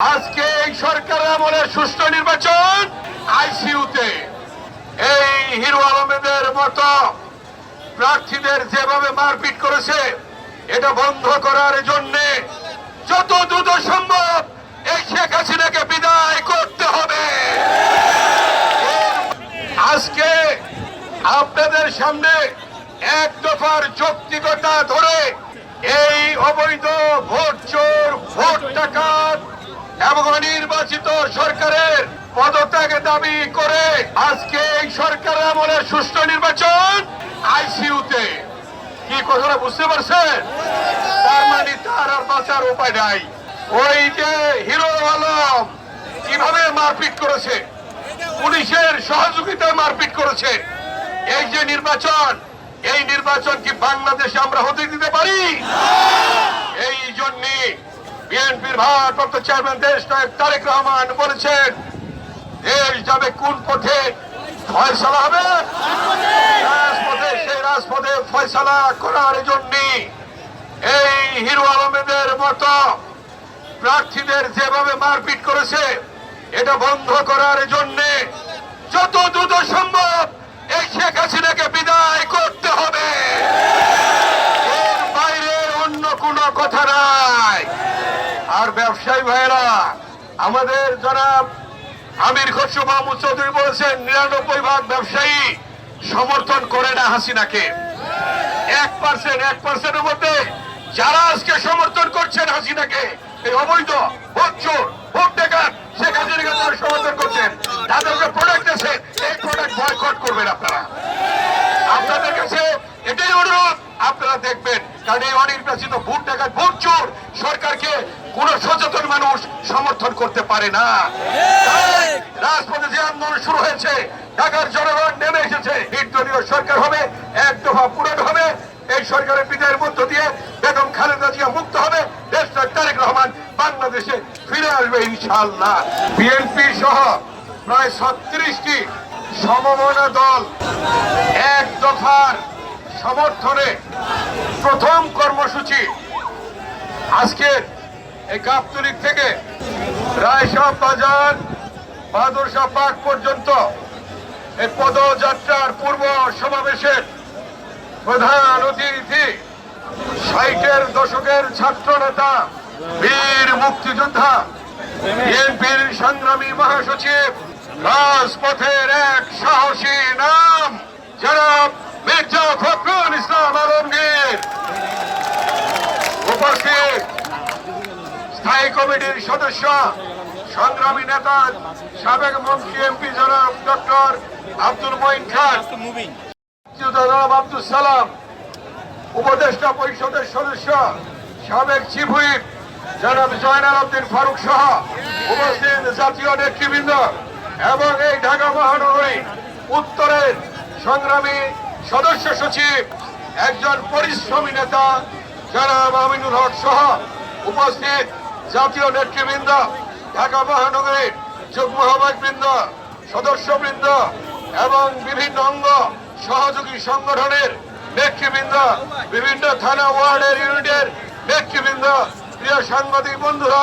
আজকে এই সরকার আমলের সুষ্ঠু নির্বাচন আইসিইউতে। এই হিরো আলমেদের মতো প্রার্থীদের যেভাবে মারপিট করেছে, এটা বন্ধ করার জন্য যত দ্রুত সম্ভব এই শেখ হাসিনাকে বিদায় করতে হবে। আজকে আপনাদের সামনে এক দফার যৌক্তিকতা ধরে এই অবৈধ ভোট চোর, ভোট ডাকাত এবং নির্বাচিত সরকারের পদত্যাগ দাবি করে আজকে এই সরকার আমলের সুষ্ঠু নির্বাচন আইসিইউতে। কি কথাটা বুঝতে পারছেন? তার মানে তার আর বাঁচার উপায় নাই। ওই যে হিরো আলম কীভাবে মারপিট করেছে? পুলিশের সহযোগিতায় মারপিট করেছে। এই যে নির্বাচন, এই নির্বাচন কি বাংলাদেশে আমরা হতে দিতে পারি? বিএনপির ভারপ্রাপ্ত চেয়ারম্যান দেশ নায়ক তারেক রহমান বলেছেন, দেশ যাবে কোন পথে? ফয়সালা হবে? রাজপথে, সেই রাজপথে ফয়সালা করার জন্য এই হিরো আলমেদের মতো প্রার্থীদের যেভাবে মারপিট করেছে, এটা বন্ধ করার জন্য যত দ্রুত সম্ভব এই শেখ হাসিনাকে বিদায় করতে হবে। বাইরে অন্য কোনো কথা নাই। আর ব্যবসায়ী ভাইয়েরা, আমাদের যারা আমির খসরু মাহমুদ চৌধুরী বলেছেন, নিরানব্বই ভাগ ব্যবসায়ী সমর্থন করে না হাসিনাকে। এক পার্সেন্ট এক পার্সেন্টের মধ্যে যারা আজকে সমর্থন করছেন হাসিনাকে, এই অবৈধ, ভোট চোর, ভোট ডাকাত শেখ হাসিনাকে যারা সমর্থন করছেন তাদের যে প্রোডাক্ট আছে এই প্রোডাক্ট বয়কট করবেন আপনারা। আপনাদের কাছে এটাই অনুরোধ, আপনারা দেখবেন, কারণ এই অনির্বাচিত ভোট ডাকাত ভোট চোর সরকারকে কোন সচেতন মানুষ সমর্থন করতে পারে না। রাজপথে যে আন্দোলন শুরু হয়েছে ঢাকার জনগণ নেমে এসেছে। নির্দলীয় সরকার হবে এক দফা পূরণ হবে। এই সরকারের বিদায়ের মধ্য দিয়ে বেগম খালেদা জিয়া মুক্ত হবে। দেশটা তারেক রহমান বাংলাদেশে ফিরে আসবে ইনশাআল্লাহ। বিএনপি সহ প্রায় ছত্রিশটি সমমনা দল এক দফার সমর্থনে প্রথম কর্মসূচি আজকের এই থেকে রায়শাহ বাজার বাদরশাহ পার্ক পর্যন্ত এই পদযাত্রার পূর্ব সমাবেশের প্রধান অতিথি, ষাটের দশকের ছাত্র নেতা বীর মুক্তিযোদ্ধা, বিএনপির সংগ্রামী মহাসচিব, রাজপথের এক সাহসী নাম জনাব মির্জা ফখরুল ইসলাম আলমগীর। উপস্থিত স্থায়ী কমিটির সদস্য, সংগ্রামী নেতা, সাবেক মন্ত্রী, এমপি জনাব ডক্টর আব্দুল মঈন খান। জনাব আব্দুল সালাম, উপদেষ্টা পরিষদের সদস্য, সাবেক চিফ হুইপ জনাব জয়নাল উদ্দিন ফারুক সহ উপস্থিত জাতীয় নেতৃবৃন্দ এবং এই ঢাকা মহানগরী উত্তরের সংগ্রামী সদস্য সচিব, একজন পরিশ্রমী নেতা জনাব আমিনুল হক সহ উপস্থিত জাতীয় নেতৃবৃন্দ, ঢাকা মহানগরীর যুগ্ম আহ্বায়কবৃন্দ সদস্যবৃন্দ এবং বিভিন্ন অঙ্গ সহযোগী সংগঠনের নেতৃবৃন্দ, বিভিন্ন থানা ওয়ার্ডের ইউনিটের নেতৃবৃন্দ, প্রিয় সাংবাদিক বন্ধুরা